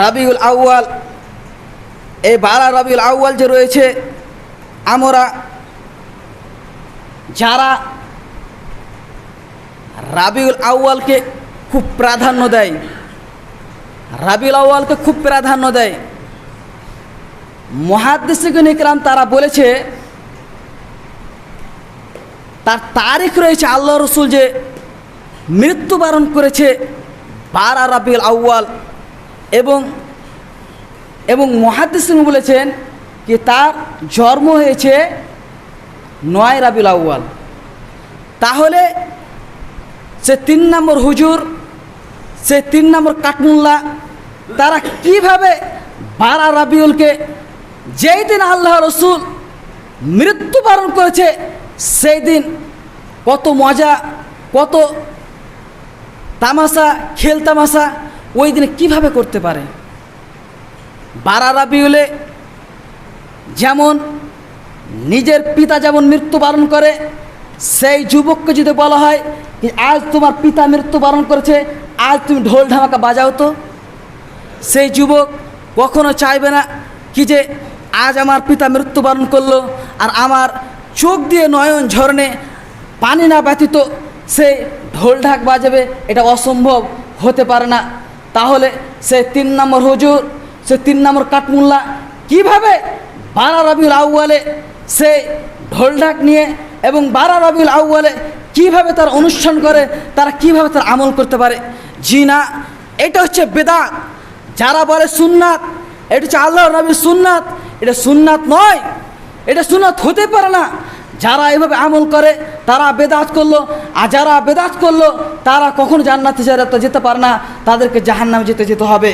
রাবিউল আউয়াল, এই বারা রাবিউল আউয়াল যে রয়েছে, আমরা যারা রাবিউল আউয়ালকে খুব প্রাধান্য দেয়, রাবিউল আউয়ালকে খুব প্রাধান্য দেয় মহাদ্দেশিগণ ইকরাম তারা বলেছে, তার তারিখ রয়েছে আল্লাহ রসুল যে মৃত্যুবরণ করেছে বারা রাবিউল আউয়াল। এবং এবং মহাদ্দেশিন বলেছেন যে তার জন্ম হয়েছে নয় রাবিউল আউয়াল। তাহলে সে তিন নম্বর হুজুর, সে তিন নম্বর কাটমুল্লা তারা কীভাবে বারা রাবিউলকে যেই দিন আল্লাহ রসুল মৃত্যুবরণ করেছে, সেই দিন কত মজা, কত তামাশা, খেল তামাশা ওই দিনে কীভাবে করতে পারে? বারা রাবিউলে যেমন নিজের পিতা যেমন মৃত্যুবরণ করে, সেই যুবককে যদি বলা হয় যে, আজ তোমার পিতা মৃত্যুবরণ করেছে, আজ তুমি ঢোল ঢামাকা বাজাও তো। সেই যুবক কখনো চাইবে না কি যে, আজ আমার পিতা মৃত্যুবরণ করল আর আমার চোখ দিয়ে নয়ন ঝরনে পানি না ব্যতীত সে ঢোল ঢাক বাজাবে। এটা অসম্ভব, হতে পারে না। তাহলে সে তিন নম্বর হুজুর, সে তিন নম্বর কাঠমুল্লা কীভাবে বারা রবিউল আউয়ালে সে ঢোল ঢাক নিয়ে এবং বারা রবিউল আউয়ালে কীভাবে তার অনুষ্ঠান করে, তারা কীভাবে তার আমল করতে পারে? জি না, এটা হচ্ছে বেদাত। যারা বলে সুন্নাত, এটা হচ্ছে আল্লাহ নবীর সুন্নাত। এটা সুন্নাত নয়, এটা সুন্নাত হতে পারে না। যারা এভাবে আমল করে, তারা বেদাত করল, আর যারা বেদাত করল, তারা কখনো জান্নাতে যেতে পারে না, তাদেরকে জাহান্নামে যেতে যেতে হবে।